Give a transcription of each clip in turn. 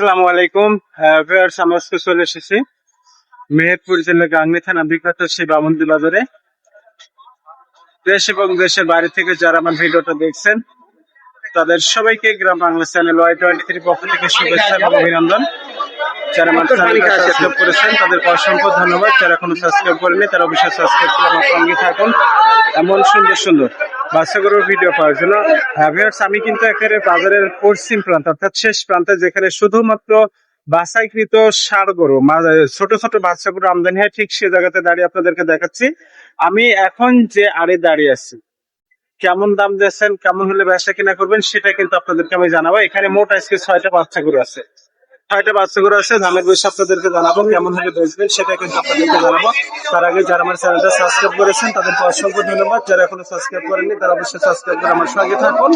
আসসালামু আলাইকুম। ভিউয়ার্স আমি আজকে চলে এসেছি মেহেরপুর জেলা গাংনী থানা বিখ্যাত সেই বামন্দি বাজারে। দেশ এবং দেশের বাইরে থেকে যারা আমার ভিডিওটা দেখছেন, তাদের সবাইকে Gram Bangla channel Y twenty three পক্ষ থেকে শুভেচ্ছা এবং অভিনন্দন। যারা আমার চ্যানেলটা সাবস্ক্রাইব করেছেন, তাদেরকে অসংখ্য ধন্যবাদ। যারা এখনও সাবস্ক্রাইব করেনি তারা অবশ্যই সাবস্ক্রাইব করে আমার সঙ্গে থাকুন। এমন সুন্দর সুন্দর। বাচ্চাগুলোর ভিডিও ভিউয়ার্স আমি কিন্তু একেবারে বাজারের পশ্চিম প্রান্ত, অর্থাৎ শেষ প্রান্তে, যেখানে শুধুমাত্র বাছাইকৃত ষাড় গরু ছোট ছোট বাচ্চা বাচ্চাগুলো আমদানি হয়, ঠিক সে জায়গাতে দাঁড়িয়ে আপনাদেরকে দেখাচ্ছি। আমি এখন যে আড়ে দাঁড়িয়ে আছি, কেমন দাম দিচ্ছেন কেমন হলে ব্যবসা কিনা করবেন, সেটা কিন্তু আপনাদেরকে আমি জানাব। এখানে মোট আজকে ছয়টা বাচ্চা গরু আছে। ছয়টা বাচ্চা গরু আছে দামের বেশি আপনাদেরকে জানাব, কেমন হলে বেচবেন সেটা কিন্তু আপনাদেরকে জানাব। তার আগে যারা আমার চ্যানেলটা সাবস্ক্রাইব করেছেন, তাদেরকে অসংখ্য ধন্যবাদ। যারা এখনও সাবস্ক্রাইব করেননি, তারা অবশ্যই সাবস্ক্রাইব করে আমার সঙ্গে থাকুন।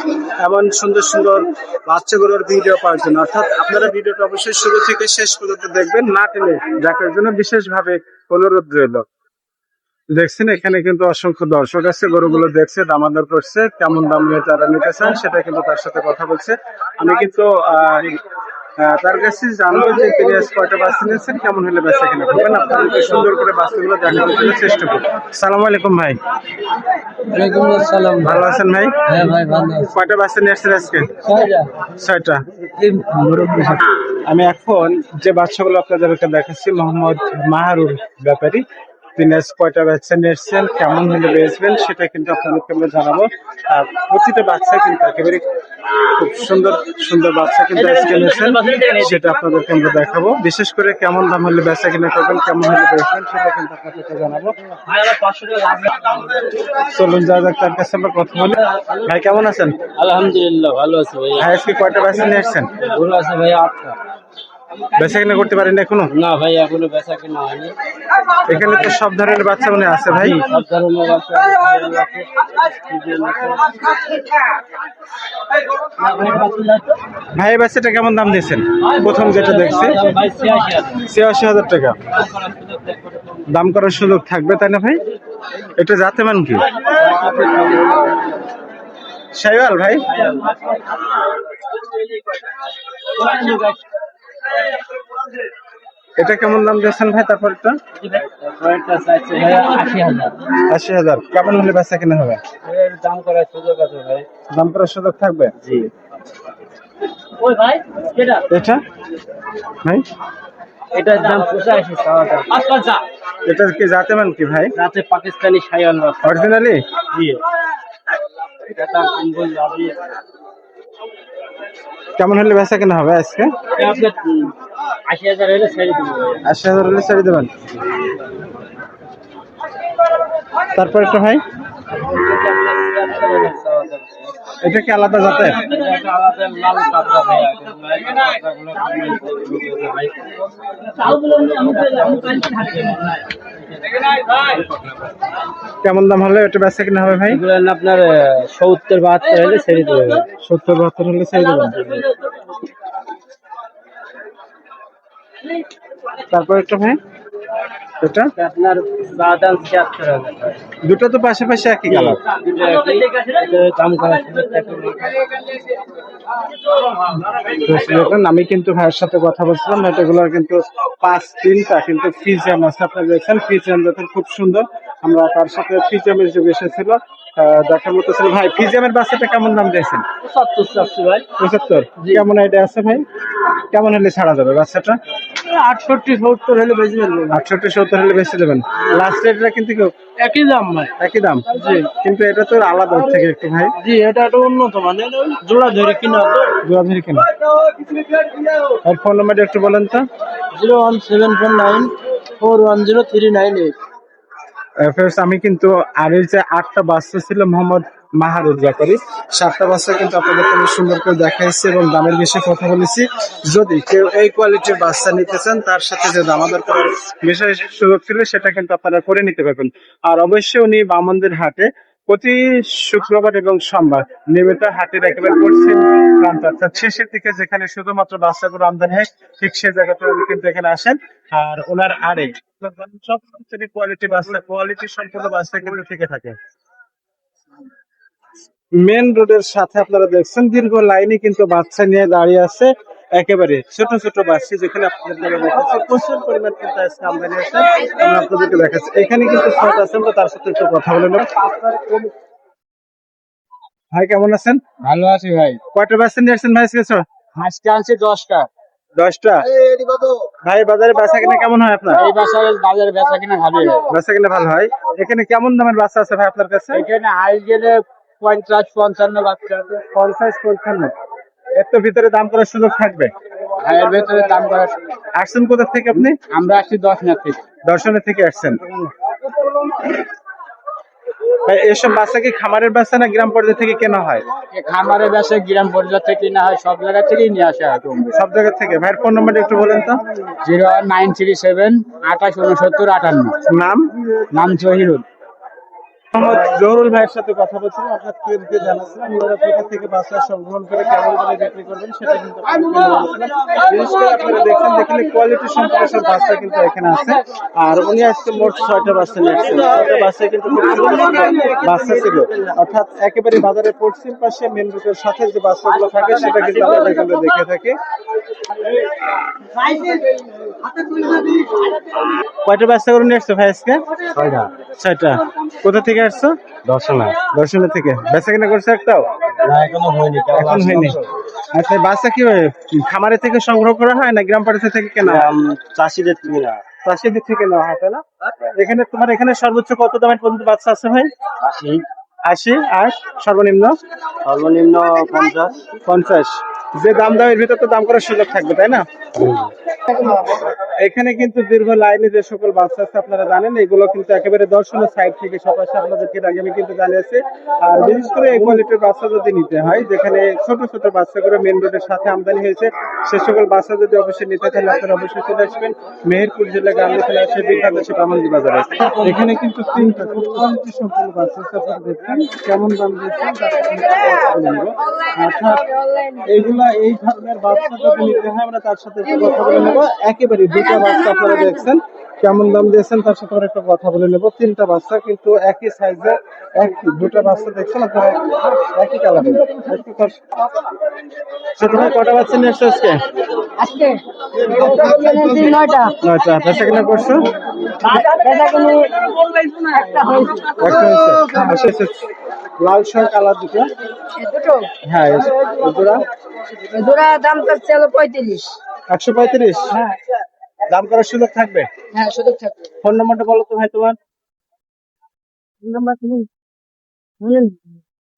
এমন সুন্দর সুন্দর বাচ্চা গরুর ভিডিও পাওয়ার জন্য। অর্থাৎ আপনারা ভিডিওটা অবশ্যই শুরু থেকে শেষ পর্যন্ত দেখবেন, না টেনে দেখার জন্য বিশেষভাবে অনুরোধ রইল। দেখছেন, এখানে কিন্তু অসংখ্য দর্শক আছে, গরুগুলো দেখছে দামাদার করছে, কেমন দাম নিয়ে তারা নিতে চান সেটা কিন্তু তার সাথে কথা বলছে। আমি কিন্তু তার কাছে জানব যে তিনি কয়টা বাচ্চা নিয়েছেন কেমন হলে বাচ্চা কিনা করবেন আপনাদেরকে সুন্দর করে বাচ্চাগুলো দেখানোর জন্য চেষ্টা করব। সালাম আলাইকুম ভাই। ভালো আছেন ভাই? হ্যাঁ কয়টা বাচ্চা নিয়ে আসছেন আজকে? ছয়টা। আমি এখন যে বাচ্চাগুলো আপনাদেরকে দেখাচ্ছি মোহাম্মদ মাহারুর ব্যাপারী। তিনি আজ কয়টা বাচ্চা নিয়েছেন কেমন হলে বেচবেন সেটা কিন্তু আপনাদেরকে আমরা জানাব। আর প্রতিটা বাচ্চা কিন্তু একেবারে খুব সুন্দর সুন্দর বাচ্চা কিন্তু আজকে এনেছেন। সেটা আপনাদেরকে আমরা দেখাবো। বিশেষ করে কেমন দাম হলে বেচা কিনে করবেন কেমন হলে বেচবেন সেটা কিন্তু আপনাদেরকে জানাব। চলুন যা যাক তার কাছে আমরা কথা বলি। ভাই কেমন আছেন? আলহামদুলিল্লাহ ভালো আছি ভাই আজকে কয়টা বাচ্চা নিয়ে আসছেন? ভালো আছে ভাই আটটা। বেচা কিনা করতে পারেন এখনও? না ভাই এখনও বেচা কেনা হয়নি। এখানে তো সব ধরনের বাচ্চা মনে আছে ভাই। সব ধরনের বাচ্চা। ভাই বাচ্চাটা কেমন দাম দিয়েছেন? প্রথম যেটা দেখছি। ছিয়াশি হাজার টাকা। দাম করার সুযোগ থাকবে তাই না ভাই? এটা যাতে মান কি? সাইওয়াল ভাই? এটা কেমন দাম দিয়েছেন ভাই তারপরটা? আশি হাজার। কেমন হলে বেচা কিনা হবে? দাম করার সুযোগ আছে ভাই। দাম করার সুযোগ থাকবে? জি। এটা? ভাই? এটার দাম পঁচাশি চাওয়াটা কি মান কি ভাই? রাতে পাকিস্তানি সাইওয়াল মাছ। অরিজিনালি? জি। এটা দাম কম বললে আপনি কেমন হলে বেচা কিনা হবে আজকে? আশি হাজার হলে ছেড়ে দেবেন। তারপর একটা ভাই? এটা কি আলাদা জাতের। কেমন দাম হলে এটা বেচা কিনা হবে ভাই? আপনার সত্তর বাহাত্তর হলে ছেড়ে দেবে। সত্তর বাহাত্তর হলে ছেড়ে দেবেন। তারপর একটা ভাই? এটা আপনার বাদাম ছিয়াত্তর হাজার। দুটো তো পাশাপাশি একই কালার। দাম আমি কিন্তু ভাইয়ের সাথে কথা বলছিলাম এটাগুলোর কিন্তু পাঁচ তিনটা কিন্তু ফিজিয়াম আছে। আপনারা দেখছেন ফিজিয়াম দেখেন খুব সুন্দর। আমরা তার সাথে ফিজিয়ামের যে বিষয় ছিল দেখার মতো ছিল। ভাই ফিজিয়ামের বাচ্চাটা কেমন দাম দিয়েছেন সত্তর চারশো ভাই। পঁচাত্তর? কেমন আইডিয়া আছে ভাই? কেমন হলে ছাড়া যাবে বাচ্চাটা? আটষট্টি সত্তর হলে বেশি পারবে আটষট্টি সত্তর হলে বেশি দেবেন লাস্ট রেটটা কিন্তু কি একই দাম ভাই। একই দাম? জি। কিন্তু এটা তো আলাদা থেকে একটু ভাই। জি এটা একটা উন্নত মানে জোড়া ধরে কিনা তো। জোয়াধুরি কেন। আর ফোন নাম্বারটা একটু বলেন তো। Zero one seven four nine four one zero three nine eight. Farrar's আমি কিন্তু আরের যে আটটা বাচ্চা ছিল, মোহাম্মদ মাহারুর জাকারি সাতটা বাচ্চা কিন্তু আপনাদের খুব সুন্দর করে দেখাইছি এবং দামের বিষয়ে কথা বলেছি। যদি কেউ এই কোয়ালিটির বাচ্চা নিতে চান, তার সাথে যে দামাদার বিষয় সুযোগ ছিল, সেটা কিন্তু আপনারা করে নিতে পারবেন। আর অবশ্যই উনি বামনদের হাটে প্রতি শুক্রবার এবং সোমবার নিয়মিত হাটের একেবারে পশ্চিম প্রান্ত অর্থাৎ শেষের দিকে যেখানে শুধুমাত্র বাচ্চাগুলো আমদানি হয়, ঠিক সেই জায়গাতে কিন্তু এখানে আসেন। আর ওনার আড়ে সব কোয়ালিটি বাচ্চা কোয়ালিটি সম্পূর্ণ বাচ্চা কিন্তু থেকে থাকে। মেন রোডের সাথে আপনারা দেখছেন, দীর্ঘ লাইনে কিন্তু বাচ্চা নিয়ে দাঁড়িয়ে আছে। একেবারে ছোট ছোট বাচ্চা যেখানে আপনাদের দেখাচ্ছে প্রচুর পরিমাণ কিন্তু আজকে আমদানি আছে। আমরা আপনাদেরকে দেখাচ্ছি। এখানে কিন্তু শর্ট আছে আমরা তার সাথে একটু কথা বলে নেব। ভাই কেমন আছেন? ভালো আছি ভাই। কয়টা বাচ্চা নিয়ে আসছেন ভাই আজকে? আজকে আনছি দশটা। দশটা? ভাই বাজারে বাচ্চা কিনা কেমন হয় আপনার? এই বাসায় বাজারে বেচা কিনা ভালোই হয় বাচ্চা কিনা ভালো হয়। এখানে কেমন দামের বাচ্চা আছে ভাই আপনার কাছে? এখানে হাই গেলে পঞ্চাশ পঞ্চান্ন বাচ্চা আছে। পঞ্চাশ পঞ্চান্ন। এর তো ভিতরে দাম করার সুযোগ থাকবে। হাইয়ের ভেতরে দাম করা আসছেন কোথা থেকে আপনি? আমরা আসছি দশ মিনিট থেকে। দর্শনের থেকে আসছেন। ভাই এসব বাচ্চা কি খামারের বাচ্চা না গ্রাম পর্যায়ে থেকে কেনা হয়? এ খামারে বেসে গ্রাম পর্যায়ে থেকে না হয় সব জায়গা থেকেই নিয়ে আসা হয় সব জায়গা থেকে। ভাইয়ের ফোন নাম্বারটা একটু বলেন তো। জিরো নাইন থ্রি সেভেন আঠাশ উনসত্তর আটান্ন। নাম? নাম জহিরুল। মোহাম্মদ জহরুল ভাইয়ের সাথে কথা বলছিলাম, আপনার ক্রেডিটে জানাচ্ছিলাম। ওনারা কোথা থেকে বাচ্চা সংগ্রহণ করে কেমন করে বিক্রি করবেন সেটা কিন্তু। বিশেষ করে আপনারা দেখছেন, দেখলে কোয়ালিটি সম্পর্কে সব বাচ্চা কিন্তু এখানে আছে। আর উনি আজকে মোট ছয়টা বাচ্চা নিয়ে আসছেন। ছয়টা বাচ্চা কিন্তু বাচ্চা ছিল অর্থাৎ একেবারে বাজারে পশ্চিম পাশে মেন রোডের সাথে যে বাচ্চাগুলো থাকে, সেটা কিন্তু আমরা কিন্তু দেখে থাকি। কয়টা বাচ্চা করে নিয়ে আসছো ভাই আজকে? ছয়টা। ছয়টা। কোথা থেকে আসছো? দর্শনা। দর্শনের থেকে। বেচা কিনা করছে একটাও? এখনও হয়নি। এখন হয়নি। আচ্ছা বাচ্চা কি খামারে থেকে সংগ্রহ করা হয় না গ্রাম পাড়াতে থেকে কেনা চাষিদের থেকে না। চাষিদের থেকে নেওয়া হয় তাই না? এখানে তোমার এখানে সর্বোচ্চ কত দামের পর্যন্ত বাচ্চা আছে ভাই? আশি। আশি আর সর্বনিম্ন? সর্বনিম্ন পঞ্চাশ। পঞ্চাশ। যে দাম দামের ভিতর তো দাম করার সুযোগ থাকবে, তাই না? এখানে কিন্তু দীর্ঘ লাইনে যে সকল বাচ্চা আছে, আপনারা জানেন, এগুলো কিন্তু একেবারে দর্শনের সাইড থেকে সকাশে আপনাদেরকে আগে কিন্তু জানিয়েছি। আর বিশেষ করে এই কোয়ালিটির বাচ্চা যদি নিতে হয়, যেখানে ছোট ছোট বাচ্চাগুলো মেন রোডের সাথে আমদানি হয়েছে, সে সকল বাচ্চা যদি অবশ্যই নিতে তাহলে আপনারা অবশ্যই চলে আসবেন। মেহেরপুর জেলা গ্রামে চলে আসে বিখ্যাত সে কামন্দি বাজারে। এখানে কিন্তু তিনটা খুব কোয়ালিটি সম্পূর্ণ বাচ্চা আছে, আপনারা দেখছেন, কেমন দাম দিচ্ছেন। অর্থাৎ এইগুলা এই ধরনের বাচ্চা যদি নিতে হয় আমরা তার সাথে একটু কথা বলে নেব। একেবারে দুটো বাচ্চা আপনারা দেখছেন। কেমন দাম দিয়েছেন তার সাথে আমরা একটা কথা বলে নেব। তিনটা বাচ্চা কিন্তু একই সাইজের একই দুটা বাচ্চা দেখছেন আপনারা? একই। ছোট ভাই কটা বাচ্চা নিয়ে আসছে আজকে? আজকে। নয়টা। নয়টা। বেচা কিনা করছ? একটা হয়েছে। লাল সহ কালার দুটো। দুটো? হ্যাঁ জোড়া জোড়া দাম চাচ্ছে হলো পঁয়ত্রিশ। একশো পঁয়ত্রিশ? হ্যাঁ। দাম করার সুযোগ থাকবে? হ্যাঁ সুযোগ থাকবে। ফোন নম্বরটা বলো তো ভাই তোমার। নাম্বার তুমি শুনেন।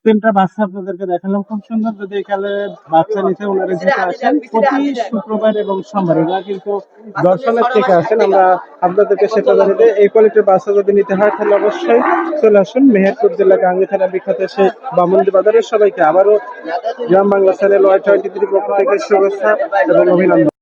তিনটা বাচ্চা আপনাদেরকে দেখালাম। খুব সুন্দর যদি এখানে বাচ্চা নিতে ওনারা যেতে আসেন প্রতি শুক্রবার এবং সোমবার ওনারা কিন্তু দর্শনের থেকে আসেন। আমরা আপনাদেরকে সেটা জানিয়ে। এই কোয়ালিটির বাচ্চা যদি নিতে হয় তাহলে অবশ্যই চলে আসুন। মেহেরপুর জেলা গাঙ্গি থানা বিখ্যাত সে বামন্দি বাজারের সবাইকে আবারও Gram Bangla channel Y twenty three পক্ষ থেকে শুভেচ্ছা এবং অভিনন্দন।